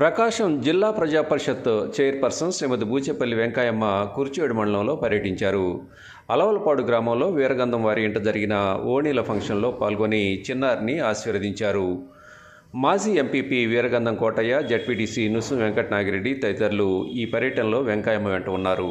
Prakasam జిల్లా ప్రజా పరిషత్ చైర్పర్సన్ శ్రీమతి బూచేపల్లి వెంకాయమ్మ కుర్చేడు మండలంలో పర్యటించారు. అలవలపాడు గ్రామంలో వీరగంధం వారి ఇంట జరిగిన ఓణీల ఫంక్షన్లో పాల్గొని చిన్నారిని ఆశీర్వదించారు. మాజీ ఎంపీపీ వీరగంధం కోటయ్య జడ్పీటీసీ నుసు వెంకట నాగిరెడ్డి తదితరులు ఈ పర్యటనలో వెంకాయమ్మ వెంట ఉన్నారు.